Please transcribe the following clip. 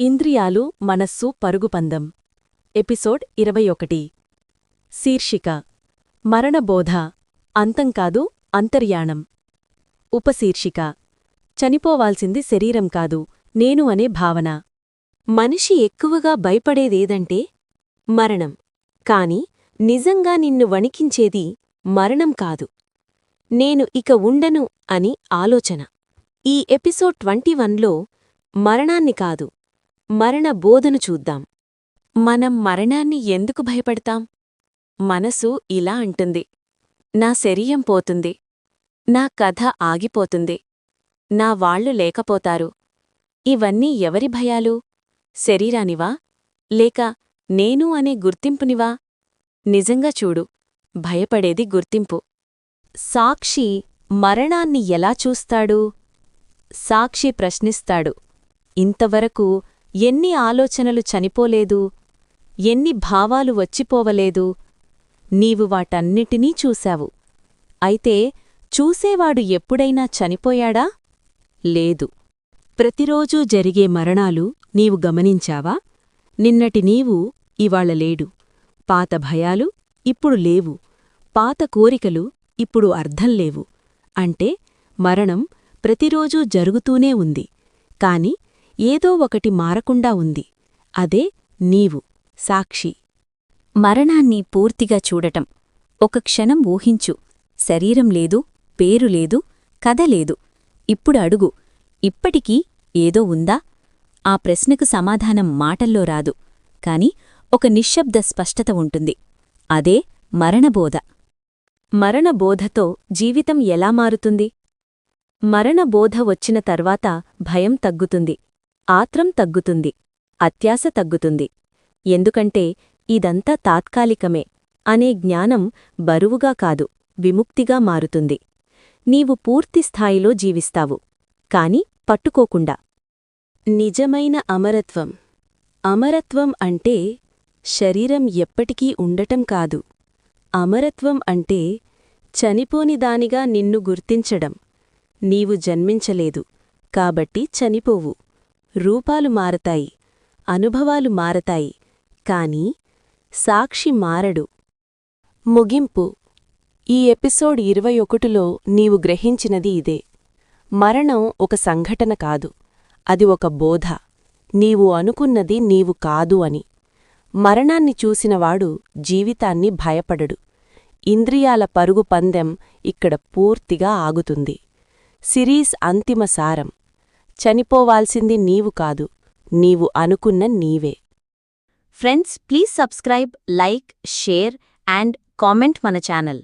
ఇంద్రియాలు మనస్సు పరుగుపందం. ఎపిసోడ్ ఇరవై ఒకటి శీర్షిక. మరణబోధ. అంతం కాదు అంతర్యాణం. ఉపశీర్షిక. చనిపోవాల్సింది శరీరం కాదు నేను అనే భావన. మనిషి ఎక్కువగా భయపడేదేదంటే మరణం. కాని నిజంగా నిన్ను వణికించేది మరణం కాదు. నేను ఇక ఉండను అని ఆలోచన. ఈ ఎపిసోడ్ ట్వంటీ వన్లో మరణాన్ని కాదు మరణ బోధను చూద్దాం. మనం మరణాన్ని ఎందుకు భయపడతాం? మనసు ఇలా అంటుంది. నా శరీరం పోతుంది. నా కథ ఆగిపోతుంది. నా వాళ్ళు లేకపోతారు. ఇవన్నీ ఎవరి భయాలు? శరీరానివా? లేక నేను అనే గుర్తింపునివా? నిజంగా చూడు. భయపడేది గుర్తింపు. సాక్షి మరణాన్ని ఎలా చూస్తాడు? సాక్షి ప్రశ్నిస్తాడు. ఇంతవరకు ఎన్ని ఆలోచనలు చనిపోలేదు ఎన్ని భావాలు వచ్చిపోవలేదు నీవు వాటన్నిటినీ చూశావు. అయితే చూసేవాడు ఎప్పుడైనా చనిపోయాడా? లేదు. ప్రతిరోజూ జరిగే మరణాలు నీవు గమనించావా? నిన్నటి నీవు ఇవాళ లేడు. పాత భయాలు ఇప్పుడు లేవు. పాత కోరికలు ఇప్పుడు అర్థం లేవు. అంటే మరణం ప్రతిరోజూ జరుగుతూనే ఉంది. కాని ఏదో ఒకటి మారకుండా ఉంది. అదే నీవు సాక్షి. మరణాన్ని పూర్తిగా చూడటం. ఒక క్షణం ఊహించు. శరీరం లేదు పేరు లేదు కథ లేదు. ఇప్పుడు అడుగు. ఇప్పటికీ ఏదో ఉందా? ఆ ప్రశ్నకు సమాధానం మాటల్లో రాదు. కాని ఒక నిశ్శబ్ద స్పష్టత ఉంటుంది. అదే మరణబోధ. మరణబోధతో జీవితం ఎలా మారుతుంది? మరణబోధ వచ్చిన తర్వాత భయం తగ్గుతుంది. ఆత్రం తగ్గుతుంది అత్యాశ తగ్గుతుంది. ఎందుకంటే ఇదంతా తాత్కాలికమే అనే జ్ఞానం బరువుగా కాదు విముక్తిగా మారుతుంది. నీవు పూర్తిస్థాయిలో జీవిస్తావు కాని పట్టుకోకుండా. నిజమైన అమరత్వం. అమరత్వం అంటే శరీరం ఎప్పటికీ ఉండటం కాదు. అమరత్వం అంటే చనిపోనిదానిగా నిన్ను గుర్తించడం. నీవు జన్మించలేదు కాబట్టి చనిపోవు. రూపాలు మారతాయి అనుభవాలు మారతాయి కాని సాక్షి మారడు. ముగింపు. ఈ ఎపిసోడ్ ఇరవై ఒకటిలో నీవు గ్రహించినది ఇదే. మరణం ఒక సంఘటన కాదు అది ఒక బోధ. నీవు అనుకున్నది నీవు కాదు అని. మరణాన్ని చూసినవాడు జీవితాన్ని భయపడడు. ఇంద్రియాల పరుగు పందెం ఇక్కడ పూర్తిగా ఆగుతుంది. సిరీస్ అంతిమ సారం. చనిపోవాల్సింది నీవు కాదు నీవు అనుకున్న నీవే. Friends please subscribe like share and comment మన ఛానల్